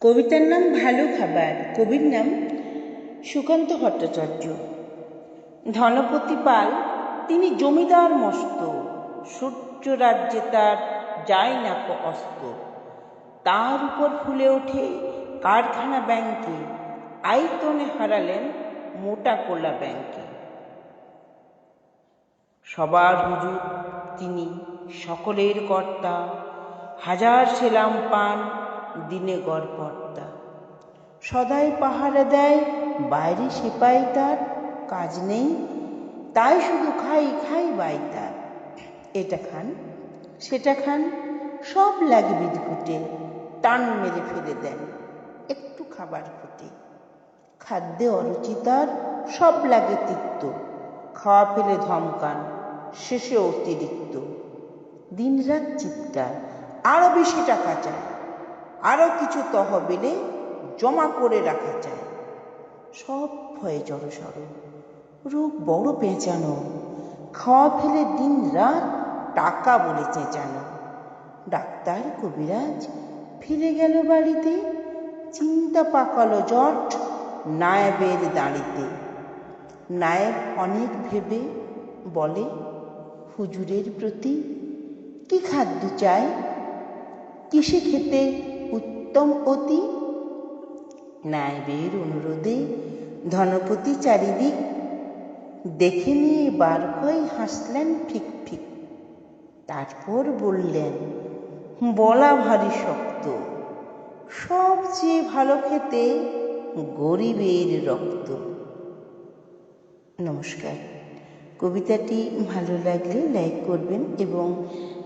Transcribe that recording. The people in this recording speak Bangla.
কবিতার নাম ভালো খাবার, কবির নাম সুকান্ত ভট্টাচার্য। ধনপতি পাল, তিনি জমিদার মস্ত, সূর্য রাজ্যে তার যায় না অস্ত। তার উপর ফুলে ওঠে কারখানা ব্যাংকে আইতনে হারালেন মোটা কোলা ব্যাংকে। সবার হুজুর তিনি সকলের কর্তা, হাজার সেলাম পান দিনে গড়পর্তা সদাই পাহারা দেয়, বাইরে সিপাই তার, কাজ নেই, তাই শুধু খাই খাই বাই তার। এটা খান, সেটা খান, সব লাগে বিদঘুটে, টান মেরে ফেলে দেন, একটু খাবার ফুটে। খাদ্যে অরুচি তার, সব লাগে তিক্ত, খাওয়া ফেলে ধমকান, শেষে অতিরিক্ত। দিনরাত চিৎকার, আরও বেশি টাকা চায়। আরও কিছু তহবিলে জমা করে রাখা যায়। সব ভয়ে জড়সড় রোগ বড় পেঁচানো খাওয়া ফেলে দিন রাত টাকা বলে চেঁচানো ডাক্তার কবিরাজ ফিরে গেল বাড়িতে, চিন্তা পাকালো জট নায়েবের দাঁড়িতে। নায়েব অনেক ভেবে বলে, হুজুরের প্রতি কি খাদ্য চাই? কিসে খেতে উত্তম অতি নায়েবের অনুরোধে ধনপতি চারিদিক দেখে নিয়ে বার কয় হাসলেন ফিক ফিক। তারপর বললেন, বলা ভারী শক্ত। সবচেয়ে ভালো খেতে গরিবের রক্ত। নমস্কার। কবিতাটি ভালো লাগলে লাইক করবেন এবং